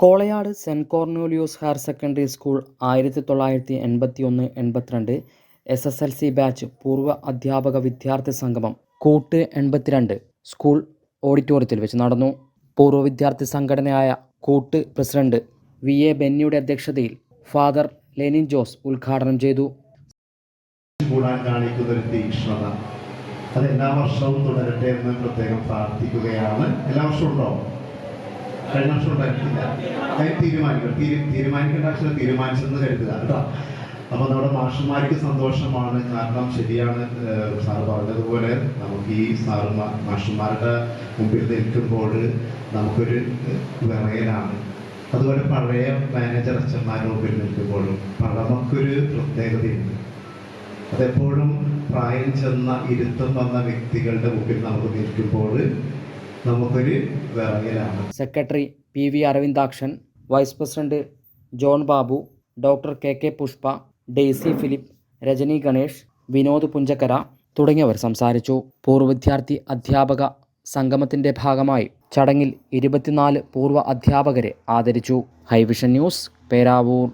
Kolayad Saint Cornelius higher secondary school ആയിരത്തി തൊള്ളായിരത്തി എൺപത്തി ഒന്ന് എൺപത്തിരണ്ട് S S L C batch പൂർവ അധ്യാപക വിദ്യാർത്ഥി സംഗമം കൂട്ട് എൺപത്തിരണ്ട് സ്കൂൾ ഓഡിറ്റോറിയത്തിൽ വെച്ച് നടന്നു. പൂർവ വിദ്യാർത്ഥി സംഘടനയായ കൂട്ട് പ്രസിഡന്റ് വി എ ബെന്നിയുടെ അധ്യക്ഷതയിൽ ഫാദർ ലെനിൻ ജോസ് ഉദ്ഘാടനം ചെയ്തു. അത് എല്ലാ വർഷവും തുടരട്ടെ എന്ന് പ്രത്യേകം പ്രാർത്ഥിക്കുകയാണ്. എല്ലാ വർഷവും കഴിഞ്ഞ വർഷം ഉണ്ടായിട്ടില്ല തീരു- തീരുമാനിക്കേണ്ട ആവശ്യം തീരുമാനിച്ചെന്ന് കരുതുക കേട്ടോ. അപ്പൊ നമ്മുടെ മാഷന്മാർക്ക് സന്തോഷമാണ്. കാരണം ശരിയാണ് സാർ പറഞ്ഞതുപോലെ നമുക്ക് ഈ സാറുമാർ മാഷന്മാരുടെ മുമ്പിൽ നിൽക്കുമ്പോൾ നമുക്കൊരു വിറയലാണ്. അതുപോലെ പഴയ മാനേജർ അച്ഛന്മാരുടെ മുമ്പിൽ നിൽക്കുമ്പോഴും പഴമക്കൊരു പ്രത്യേകതയുണ്ട്. അതെപ്പോഴും പ്രായം ചെന്ന ഇരുത്തം വന്ന വ്യക്തികളുടെ മുമ്പിൽ നമുക്ക് നിൽക്കുമ്പോൾ നമുക്കൊരു വിറയലാണ് secretary P V Aravindakshan vice president John Babu doctor K K Pushpa Daisy Philip Rajani Ganesh Vinod Punchakkara തുടങ്ങിയവർ സംസാരിച്ചു. പൂർവ വിദ്യാർത്ഥി അധ്യാപക സംഗമത്തിന്റെ ഭാഗമായി ചടങ്ങിൽ ഇരുപത്തിനാല് പൂർവ അധ്യാപകരെ ആദരിച്ചു. Hi vision news Peravoor.